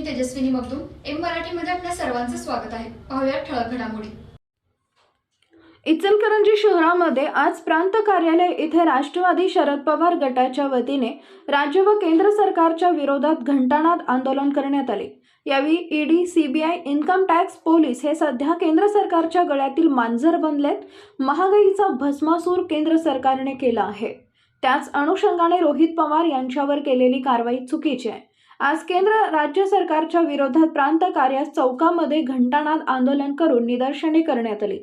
मी Tejaswini Magdum M मराठीमध्ये आपल्या सर्वांचं स्वागत आहे. पाहूया ठळक घडामोडी. इचलकरंजी शहरामध्ये आज प्रांत कार्यालय येथे राष्ट्रवादी शरद पवार गटाच्या वतीने राज्य व केंद्र सरकारच्या विरोधात घंटानाद आंदोलन करण्यात आले. यावेळी ED CBI income tax police हे सध्या केंद्र सरकारच्या गळ्यातील मांजर बनलेत. महागाईचा भस्मासूर केंद्र सरकारने केला आहे. त्याच अनुषंगाने रोहित पवार यांच्यावर केलेली कारवाई चुकीची आहे. आज केंद्र राज्य सरकारच्या विरोधात प्रांत कार्यास चौकामध्ये घंटानाद आंदोलन करून निदर्शने करण्यात आली.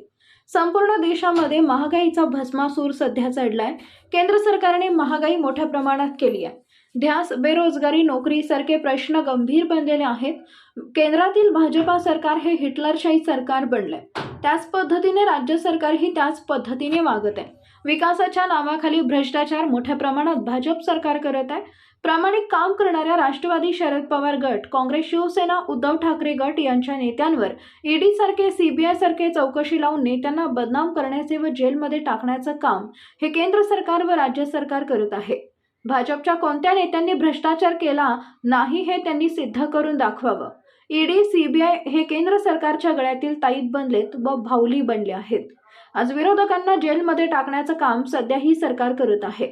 संपूर्ण देशामध्ये महागाईचा भस्मासूर सध्या चढलाय. केंद्र सरकारने महागाई मोठ्या प्रमाणात केली आहे. ध्यास बेरोजगारी नोकरीसारखे प्रश्न गंभीर बनलेले आहेत. केंद्रातील भाजपा सरकार हे हिटलरशाही सरकार बनलंय. त्याच पद्धतीने राज्य सरकारही त्याच पद्धतीने वागत आहे. विकासाच्या नावाखाली भ्रष्टाचार मोठ्या प्रमाणात भाजप सरकार करत आहे. प्रामाणिक काम करणाऱ्या राष्ट्रवादी शरद पवार गट काँग्रेस शिवसेना उद्धव ठाकरे गट यांच्या नेत्यांवर ईडी सारखे सीबीआय सारखे चौकशी लावून नेत्यांना बदनाम करण्याचे व जेलमध्ये टाकण्याचं काम हे केंद्र सरकार व राज्य सरकार करत आहे. भाजपच्या कोणत्या नेत्यांनी भ्रष्टाचार केला नाही हे त्यांनी सिद्ध करून दाखवावं. ईडी सीबीआय हे केंद्र सरकारच्या गळ्यातील ताईत बनलेत व भाऊली बनले आहेत. आज विरोधकांना जेलमध्ये टाकण्याचं काम सध्या ही सरकार करत आहे.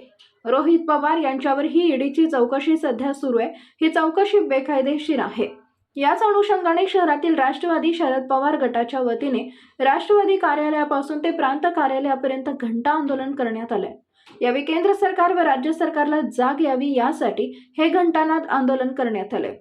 रोहित पवार यांच्यावर ही ईडीची चौकशी सध्या सुरू आहे. ही चौकशी बेकायदेशीर आहे. याच अनुषंगाने शहरातील राष्ट्रवादी शरद पवार गटाच्या वतीने राष्ट्रवादी कार्यालयापासून ते प्रांत कार्यालयापर्यंत घंटा आंदोलन करण्यात आलंय. यावेळी केंद्र सरकार व राज्य सरकारला जाग यावी यासाठी हे घंटानाद आंदोलन करण्यात आले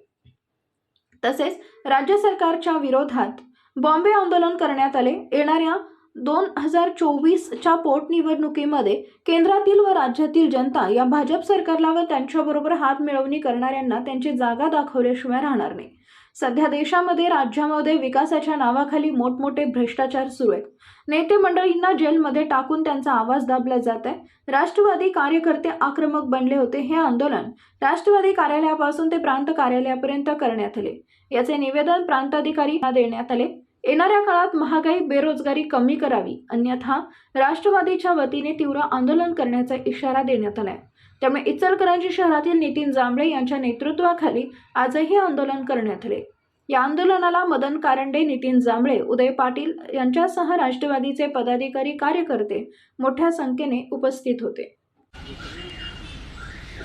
तसेच राज्य सरकारच्या विरोधात बॉम्बे आंदोलन करण्यात आले. येणाऱ्या दोन हजार चोवीसच्या पोटनिवडणुकीमध्ये केंद्रातील व राज्यातील जनता या भाजप सरकारला व त्यांच्याबरोबर हात मिळवणी करणाऱ्यांना त्यांची जागा दाखवल्याशिवाय राहणार नाही. सध्या देशामध्ये राज्यामध्ये विकासाच्या नावाखाली मोठमोठे भ्रष्टाचार सुरू आहेत. नेते मंडळींना जेलमध्ये टाकून त्यांचा आवाज दाबला जात आहे राष्ट्रवादी कार्यकर्ते आक्रमक बनले होते हे आंदोलन राष्ट्रवादी कार्यालयापासून ते प्रांत कार्यालयापर्यंत करण्यात आले. याचे निवेदन प्रांताधिकारी देण्यात आले. येणाऱ्या काळात महागाई बेरोजगारी कमी करावी अन्यथा राष्ट्रवादीच्या वतीने तीव्र आंदोलन करण्याचा इशारा देण्यात आलाय. त्यामुळे इचलकरंजी शहरातील नितीन जांभळे यांच्या नेतृत्वाखाली आजही आंदोलन करण्यात आले. या आंदोलनाला मदन कारंडे नितीन जांभळे उदय पाटील यांच्यासह राष्ट्रवादीचे पदाधिकारी कार्यकर्ते मोठ्या संख्येने उपस्थित होते.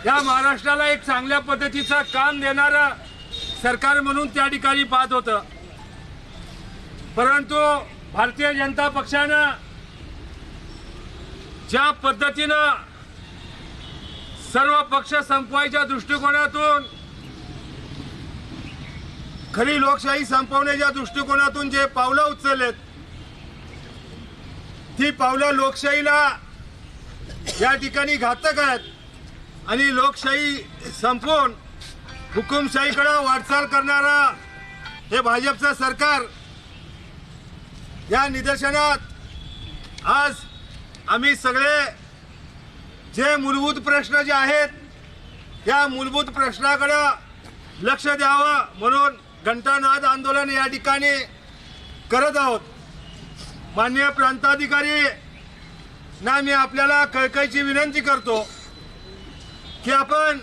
या महाराष्ट्राला एक चांगल्या पद्धतीचा काम देणारा सरकार म्हणून त्या ठिकाणी पाहत होतं. परंतु भारतीय जनता पक्षानं ज्या पद्धतीनं सर्व पक्ष संपवायच्या दृष्टिकोनातून खरी लोकशाही संपवण्याच्या दृष्टिकोनातून जे पावलं उचललेत ती पावलं लोकशाहीला या ठिकाणी घातक आहेत. आणि लोकशाही संपवून हुकुमशाहीकडं वाटचाल करणारा हे भाजपचं सरकार या निदर्शनात आज आम्ही सगळे जे मूलभूत प्रश्न जे आहेत या मूलभूत प्रश्नाकडं लक्ष द्यावं म्हणून घंटानाद आंदोलन या ठिकाणी करत आहोत. माननीय प्रांताधिकारी ना मी आपल्याला कळकळीची विनंती करतो की आपण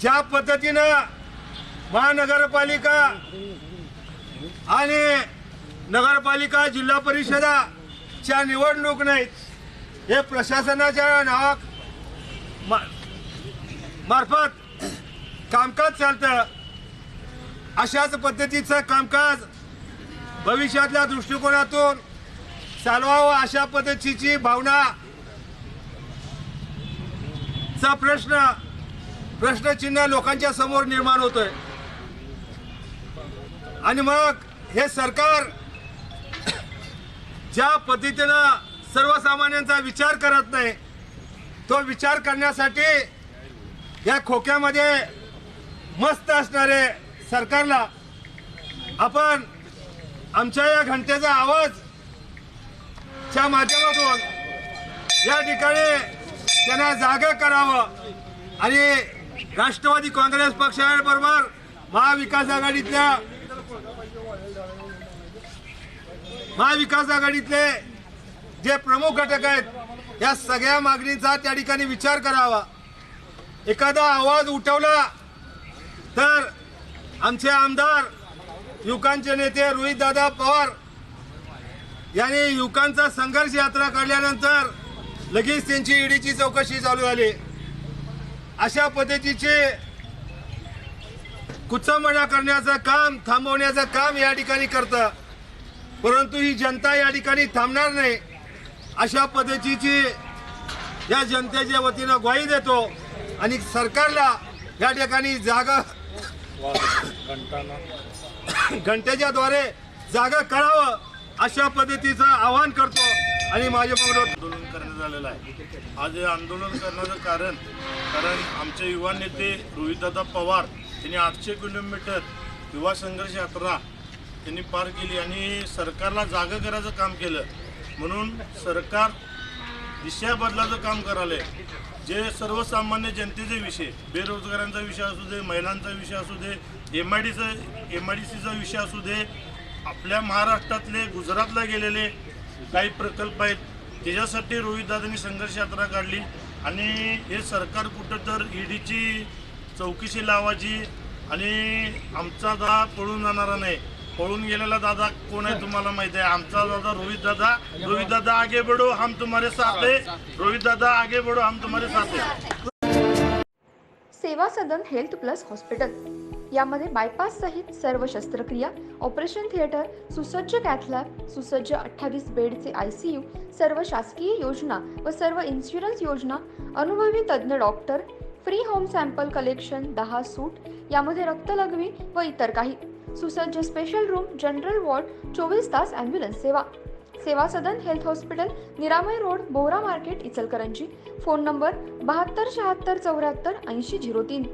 ज्या पद्धतीनं महानगरपालिका आणि नगरपालिका जिल्हा परिषदाच्या निवडणूक नाहीत. हे प्रशासनाच्या नावा मा- मार्फत कामकाज चालतं. अशाच पद्धतीचं कामकाज भविष्यातल्या दृष्टिकोनातून चालवावं अशा पद्धतीची भावना चा प्रश्न प्रश्नचिन्ह लोकांच्या समोर निर्माण होतोय. आणि मग हे सरकार ज्या पद्धतीनं सर्वसामान्यांचा विचार करत नाही तो विचार करण्यासाठी या खोक्यामध्ये मस्त असणारे सरकारला आपण आमच्या या घंटेचा आवाज च्या माध्यमातून या ठिकाणी त्यांना जागा करावं आणि राष्ट्रवादी काँग्रेस पक्षाबरोबर महाविकास आघाडीतल्या महाविकास आघाडीतले जे प्रमुख घटक आहेत या सगळ्या मागणीचा त्या ठिकाणी विचार करावा. एखादा आवाज उठवला तर आमचे आमदार युवकांचे नेते रोहितदादा पवार यांनी युवकांचा संघर्ष यात्रा काढल्यानंतर लगेच त्यांची ईडीची चौकशी चालू झाली. अशा पद्धतीचे कुचंबणा करण्याचं काम थांबवण्याचं काम या ठिकाणी करतं. परंतु ही जनता या ठिकाणी थांबणार नाही. अशा पद्धतीची या जनतेच्या वतीनं ग्वाही देतो आणि सरकारला या ठिकाणी जागा घंटेच्या द्वारे जागा करावं अशा पद्धतीचं आवाहन करतो आणि माझ्या मग आंदोलन करण्यात आलेलं आहे. आज हे आंदोलन करण्याचं कारण कारण आमचे युवा नेते रोहितदादा पवार यांनी आठशे किलोमीटर युवा संघर्ष यात्रा त्यांनी पार केली आणि सरकारला जागा करायचं काम केलं. म्हणून सरकार दिशा बदलाचं काम करायला जे सर्वसामान्य जनतेचे विषय बेरोजगारांचा विषय असू दे महिलांचा विषय असू दे एम आय डीचा एम आय डी सीचा विषय असू दे आपल्या महाराष्ट्रातले गुजरातला गेलेले काही प्रकल्प आहेत त्याच्यासाठी रोहितदादांनी संघर्ष यात्रा काढली आणि हे सरकार कुठं तर ईडीची चौकशी लावायची आणि आमचा दा पळून जाणारा नाही. पळून गेलेला दादा कोण आहे तुम्हाला माहिती आहे? आमचा दादा रोहित दादा. रोहित दादा आगे बढो हम तुम्हारे साथ है रोहित दादा आगे बढो हम तुम्हारे साथ है Seva Sadan health plus hospital. यामध्ये बायपास सहित सर्व शस्त्रक्रिया ऑपरेशन थिएटर सुसज्ज कॅथलॅब सुसज्ज अठ्ठावीस बेडचे आय सी यू सर्व शासकीय योजना व सर्व इन्शुरन्स योजना अनुभवी तज्ज्ञ doctor free home sample collection दहा सूट यामध्ये रक्तलघवी व इतर काही. सुसज्ज स्पेशल रूम जनरल वॉर्ड चोवीस तास ॲम्ब्युलन्स सेवा. Seva Sadan health hospital Niramay road Bohra market Ichalkaranji. Phone number बहात्तर शहात्तर चौऱ्याहत्तर ऐंशी झिरो तीन.